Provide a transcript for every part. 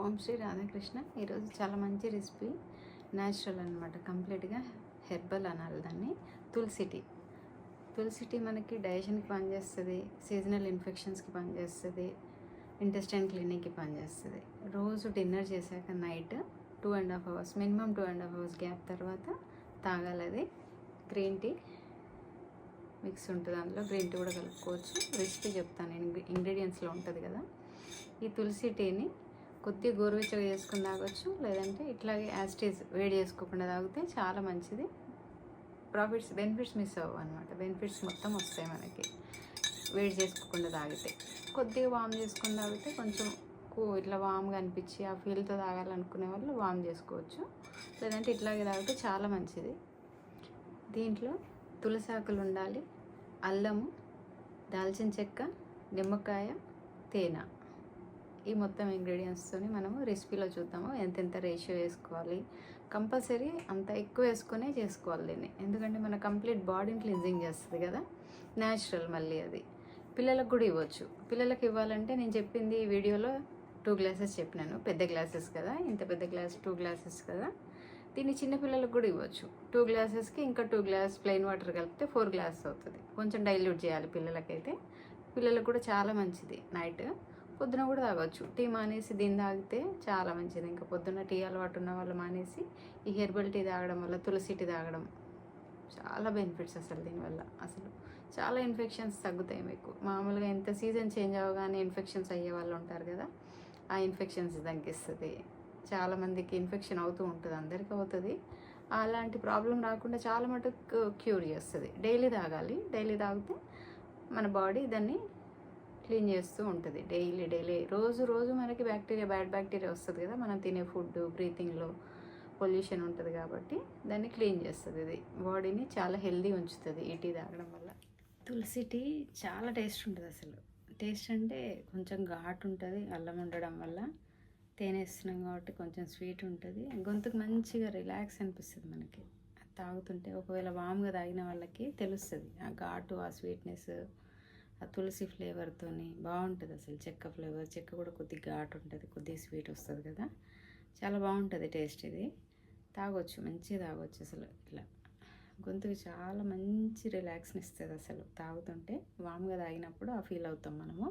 ఓం శ్రీ రాధాకృష్ణ. ఈరోజు చాలా మంచి రెసిపీ. న్యాచురల్ అనమాట కంప్లీట్గా హెర్బల్ అనాలి దాన్ని. తులసి టీ. తులసి టీ మనకి డైజెషన్కి పనిచేస్తుంది సీజనల్ ఇన్ఫెక్షన్స్కి పనిచేస్తుంది ఇంటెస్టైన్ క్లినిక్కి పనిచేస్తుంది. రోజు డిన్నర్ చేశాక night two and half hours minimum two and half hours gap తర్వాత తాగాలి అది. గ్రీన్ టీ మిక్స్ ఉంటుంది అందులో. గ్రీన్ టీ కూడా కలుపుకోవచ్చు. రెసిపీ చెప్తాను. నేను ఇంగ్రీడియంట్స్లో ఉంటుంది కదా. ఈ తులసి టీని కొద్దిగా గోరువెచ్చగా చేసుకుని తాగొచ్చు లేదంటే ఇట్లాగే యాస్టేజ్ వేడి చేసుకోకుండా తాగితే చాలా మంచిది. ప్రాఫిట్స్ బెనిఫిట్స్ మిస్ అవ్వవు అనమాట బెనిఫిట్స్ మొత్తం వస్తాయి మనకి వేడి చేసుకోకుండా తాగితే. కొద్దిగా వామ్ చేసుకుని తాగితే కొంచెం ఇట్లా వామ్గా అనిపించి ఆ ఫీల్తో తాగాలనుకునే వాళ్ళు వామ్ చేసుకోవచ్చు. లేదంటే ఇట్లాగే తాగితే చాలా మంచిది. దీంట్లో తులసాకులు ఉండాలి అల్లము దాల్చిన చెక్క నిమ్మకాయ తేనె. ఈ మొత్తం ఇంగ్రీడియంట్స్తో మనము రెసిపీలో చూద్దాము. ఎంతెంత రేషియో వేసుకోవాలి? కంపల్సరీ అంత ఎక్కువ వేసుకునే చేసుకోవాలి దీన్ని. ఎందుకంటే మన కంప్లీట్ బాడీని క్లిన్జింగ్ చేస్తుంది కదా? న్యాచురల్ మళ్ళీ అది. పిల్లలకు కూడా ఇవ్వచ్చు. పిల్లలకు ఇవ్వాలంటే నేను చెప్పింది ఈ వీడియోలో టూ గ్లాసెస్ చెప్పినాను. పెద్ద గ్లాసెస్ కదా? ఇంత పెద్ద గ్లాస్ టూ గ్లాసెస్ కదా? దీన్ని చిన్నపిల్లలకు కూడా ఇవ్వచ్చు. టూ గ్లాసెస్కి ఇంకా టూ గ్లాస్ ప్లెయిన్ వాటర్ కలిపితే ఫోర్ గ్లాసెస్ అవుతుంది. కొంచెం డైల్యూట్ చేయాలి పిల్లలకైతే. పిల్లలకు కూడా చాలా మంచిది నైట్ పొద్దున కూడా తాగొచ్చు. టీ మానేసి దీన్ని తాగితే చాలా మంచిది. ఇంకా పొద్దున్న టీ అలవాటు ఉన్న వాళ్ళు మానేసి ఈ హెర్బల్ టీ తాగడం వల్ల తులసి టీ తాగడం చాలా బెనిఫిట్స్ అసలు దీనివల్ల. అసలు చాలా ఇన్ఫెక్షన్స్ తగ్గుతాయి మీకు. మామూలుగా ఎంత సీజన్ చేంజ్ అవ్వగానే ఇన్ఫెక్షన్స్ అయ్యే వాళ్ళు ఉంటారు కదా ఆ ఇన్ఫెక్షన్స్ తగ్గిస్తుంది. చాలామందికి ఇన్ఫెక్షన్ అవుతూ ఉంటుంది అందరికీ అవుతుంది. అలాంటి ప్రాబ్లం రాకుండా చాలా మటుకు క్యూర్ చేస్తుంది. డైలీ తాగాలి. డైలీ తాగితే మన బాడీ దాన్ని క్లీన్ చేస్తూ ఉంటుంది డైలీ డైలీ. రోజు రోజు మనకి బ్యాక్టీరియా బ్యాడ్ బ్యాక్టీరియా వస్తుంది కదా మనం తినే ఫుడ్ బ్రీతింగ్లో పొల్యూషన్ ఉంటుంది కాబట్టి దాన్ని క్లీన్ చేస్తుంది ఇది. బాడీని చాలా హెల్దీ ఉంచుతుంది ఈ టీ తాగడం వల్ల. తులసి టీ చాలా టేస్ట్ ఉంటుంది అసలు. టేస్ట్ అంటే కొంచెం ఘాటు ఉంటుంది అల్లం ఉండడం వల్ల. తేనె వేస్తున్నాం కాబట్టి కొంచెం స్వీట్ ఉంటుంది. గొంతుకు మంచిగా రిలాక్స్ అనిపిస్తుంది మనకి. అది తాగుతుంటే ఒకవేళ వామ్గా తాగిన వాళ్ళకి తెలుస్తుంది ఆ ఘాటు ఆ స్వీట్నెస్. ఆ తులసి ఫ్లేవర్తోని బాగుంటుంది అసలు చెక్క ఫ్లేవర్. చెక్క కూడా కొద్దిగా ఘాటు ఉంటుంది కొద్దిగా స్వీట్ వస్తుంది కదా. చాలా బాగుంటుంది టేస్ట్ ఇది. తాగొచ్చు మంచిగా తాగొచ్చు అసలు ఇట్లా. గొంతుకి చాలా మంచి రిలాక్స్ని ఇస్తుంది అసలు తాగుతుంటే. వామ్గా తాగినప్పుడు ఆ ఫీల్ అవుతాం మనము.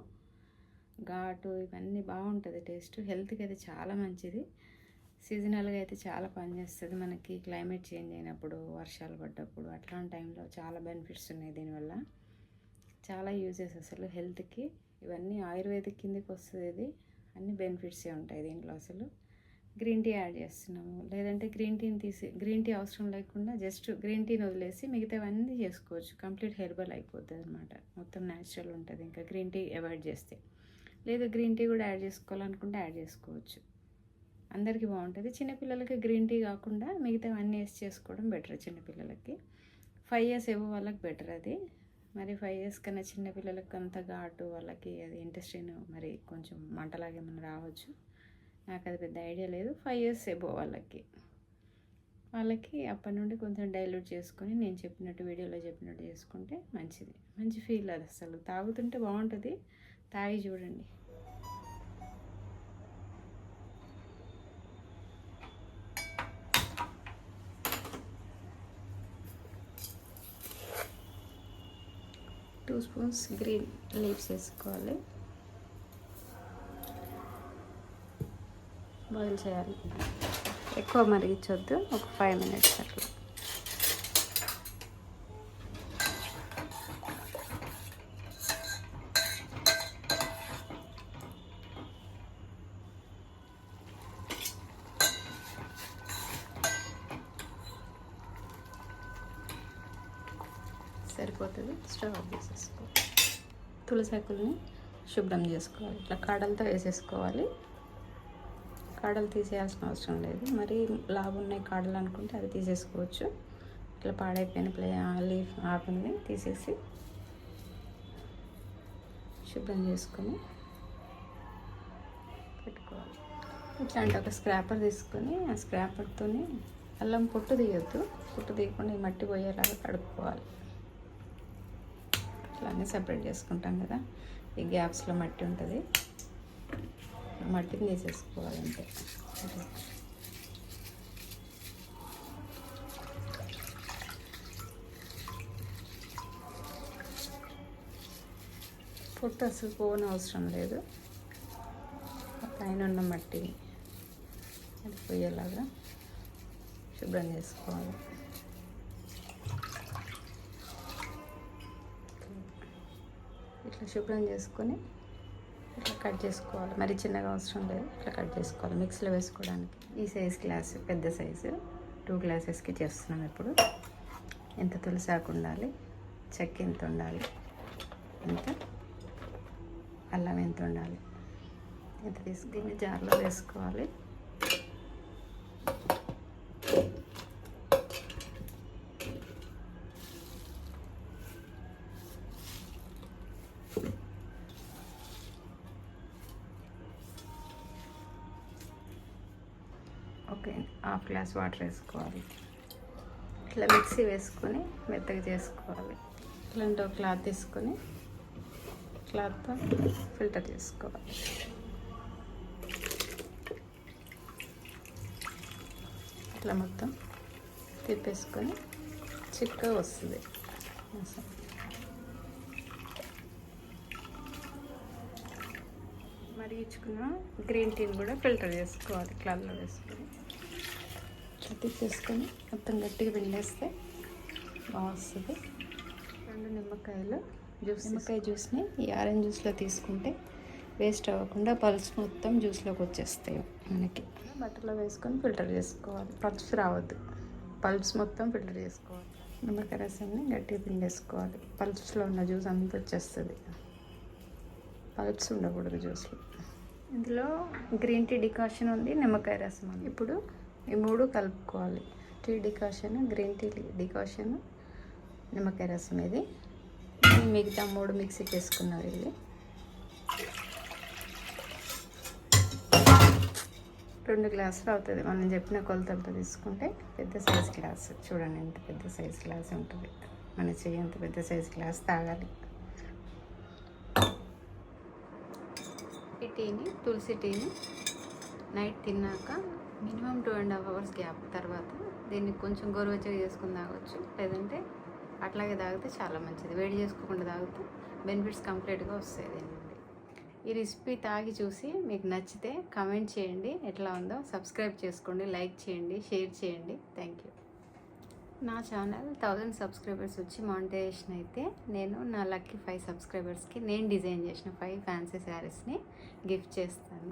ఘాటు ఇవన్నీ బాగుంటుంది టేస్ట్ హెల్త్కి అయితే చాలా మంచిది. సీజనల్గా అయితే చాలా పనిచేస్తుంది మనకి. క్లైమేట్ చేంజ్ అయినప్పుడు వర్షాలు పడ్డప్పుడు అట్లాంటి టైంలో చాలా బెనిఫిట్స్ ఉన్నాయి దీనివల్ల. చాలా యూజెస్ అసలు హెల్త్కి ఇవన్నీ ఆయుర్వేదిక్ కిందకి వస్తుంది. అన్ని బెనిఫిట్సే ఉంటాయి దీంట్లో అసలు. గ్రీన్ టీ యాడ్ చేస్తున్నాము. లేదంటే గ్రీన్ టీని తీసి గ్రీన్ టీ అవసరం లేకుండా జస్ట్ గ్రీన్ టీని వదిలేసి మిగతావన్నీ చేసుకోవచ్చు. కంప్లీట్ హెర్బల్ అయిపోతుంది అనమాట మొత్తం న్యాచురల్ ఉంటుంది ఇంకా గ్రీన్ టీ అవాయిడ్ చేస్తే. లేదు గ్రీన్ టీ కూడా యాడ్ చేసుకోవాలనుకుంటే యాడ్ చేసుకోవచ్చు. అందరికీ బాగుంటుంది. చిన్నపిల్లలకి గ్రీన్ టీ కాకుండా మిగతావన్నీ వేసి చేసుకోవడం బెటర్ చిన్నపిల్లలకి ఫైవ్ ఇయర్స్ ఏవో వాళ్ళకి బెటర్ అది. మరి ఫైవ్ ఇయర్స్ కన్నా చిన్నపిల్లలకి అంత ఘాటు వాళ్ళకి అది ఇంట్రెస్టింగ్ మరి కొంచెం మంటలాగా ఏమైనా రావచ్చు. నాకు అది పెద్ద ఐడియా లేదు. ఫైవ్ ఇయర్స్ ఎబో వాళ్ళకి. వాళ్ళకి అప్పటి నుండి కొంచెం డైల్యూట్ చేసుకొని నేను చెప్పినట్టు వీడియోలో చెప్పినట్టు చేసుకుంటే మంచిది. మంచి ఫీల్ అది అసలు. తాగుతుంటే బాగుంటుంది. తాగి చూడండి. స్పూన్స్ గ్రీన్ లీవ్స్ వేసుకోవాలి. బాయిల్ చేయాలి. ఎక్కువ మరిగించొద్దు. ఒక ఫైవ్ మినిట్స్ అట్లా. సరిపోతుంది. స్టవ్ ఆఫ్ చేసేసుకోవాలి తులసాకుల్ని శుభ్రం చేసుకోవాలి. ఇట్లా కాడలతో వేసేసుకోవాలి. కాడలు తీసేయాల్సిన అవసరం లేదు. మరి లాభ ఉన్నాయి కాడలు అనుకుంటే అవి తీసేసుకోవచ్చు. ఇట్లా పాడైపోయిన ప్లే లీఫ్ ఆకుల్ని తీసేసి శుభ్రం చేసుకొని పెట్టుకోవాలి. ఇట్లాంటి ఒక స్క్రాపర్ తీసుకొని ఆ స్క్రాపర్తోని అల్లం పొట్టు తీయొద్దు. పొట్టు తీయకుండా ఈ మట్టి పోయేలాగా కడుక్కోవాలి. ఇట్లా సపరేట్ చేసుకుంటాం కదా. ఈ గ్యాప్స్లో మట్టి ఉంటుంది. మట్టిని తీసేసుకోవాలంటే ఇట్లా. పొట్టు అసలు పోని అవసరం లేదు. పైన ఉన్న మట్టి అది పోయేలాగా శుభ్రం చేసుకోవాలి. ఇట్లా శుభ్రం చేసుకొని ఇట్లా కట్ చేసుకోవాలి. మరి చిన్నగా అవసరం లేదు. ఇట్లా కట్ చేసుకోవాలి. మిక్సీలో వేసుకోవడానికి ఈ సైజ్ గ్లాస్ పెద్ద సైజు టూ గ్లాసెస్కి చేస్తున్నాం ఇప్పుడు. ఎంత తులసాకు ఉండాలి? చెక్క ఎంత ఉండాలి? ఎంత? అల్లం ఎంత ఉండాలి? ఎంత తీసుకుని జార్లో వేసుకోవాలి. ఓకే హాఫ్ గ్లాస్ వాటర్ వేసుకోవాలి. ఇట్లా మిక్సీ వేసుకొని మెత్తగా చేసుకోవాలి. ఇట్లాంటి ఒక క్లాత్ తీసుకొని క్లాత్తో ఫిల్టర్ చేసుకోవాలి. ఇట్లా మొత్తం తిప్పేసుకొని చిక్కగా వస్తుంది. మరిగించుకున్న గ్రీన్ టీని కూడా ఫిల్టర్ చేసుకోవాలి క్లాత్లో వేసుకొని. ఇట్లా తిప్పేసుకొని మొత్తం గట్టిగా పిండేస్తే బాగుంది రెండు నిమ్మకాయలు జ్యూస్ నిమ్మకాయ జ్యూస్ని ఈ ఆరెంజ్ జ్యూస్లో తీసుకుంటే వేస్ట్ అవ్వకుండా పల్స్ మొత్తం జ్యూస్లోకి వచ్చేస్తాయి మనకి. బట్టలో వేసుకొని ఫిల్టర్ చేసుకోవాలి. పల్స్ రావద్దు. పల్స్ మొత్తం ఫిల్టర్ చేసుకోవాలి. నిమ్మకాయ రసాన్ని గట్టిగా పిండేసుకోవాలి. పల్స్లో ఉన్న జ్యూస్ అంతా వచ్చేస్తుంది. పల్ప్స్ ఉండకూడదు జ్యూస్లో. ఇందులో గ్రీన్ టీ డికాషన్ ఉంది నిమ్మకాయ రసం ఉంది. ఇప్పుడు ఈ మూడు కలుపుకోవాలి. Tea decoction green tea decoction నిమ్మకాయ రసం ఇది. మిగతా మూడు మిక్సీకి వేసుకున్నారు ఇది. రెండు గ్లాసులు అవుతుంది. మనం చెప్పిన కొలతలతో తీసుకుంటే పెద్ద సైజ్ గ్లాస్. చూడండి ఎంత పెద్ద సైజ్ గ్లాస్ ఉంటుంది. మన చెయ్యి అంత పెద్ద సైజ్ గ్లాస్ తాగాలి. ఈ టీని తులసి టీని నైట్ తిన్నాక minimum two and half hours gap తర్వాత దీన్ని కొంచెం గోరువెచ్చగా చేసుకుని తాగొచ్చు. లేదంటే అట్లాగే తాగితే చాలా మంచిది. వేడి చేసుకోకుండా తాగితే బెనిఫిట్స్ కంప్లీట్గా వస్తాయి దీని నుండి. ఈ రెసిపీ తాగి చూసి మీకు నచ్చితే కమెంట్ చేయండి. ఎట్లా ఉందో సబ్స్క్రైబ్ చేసుకోండి లైక్ చేయండి షేర్ చేయండి. Thank you. నా ఛానల్ థౌజండ్ సబ్స్క్రైబర్స్ వచ్చి మానిటైజేషన్ అయితే నేను నా లక్కీ ఫైవ్ సబ్స్క్రైబర్స్కి నేను డిజైన్ చేసిన ఫైవ్ ఫ్యాన్సీ శారీస్ని గిఫ్ట్ చేస్తాను.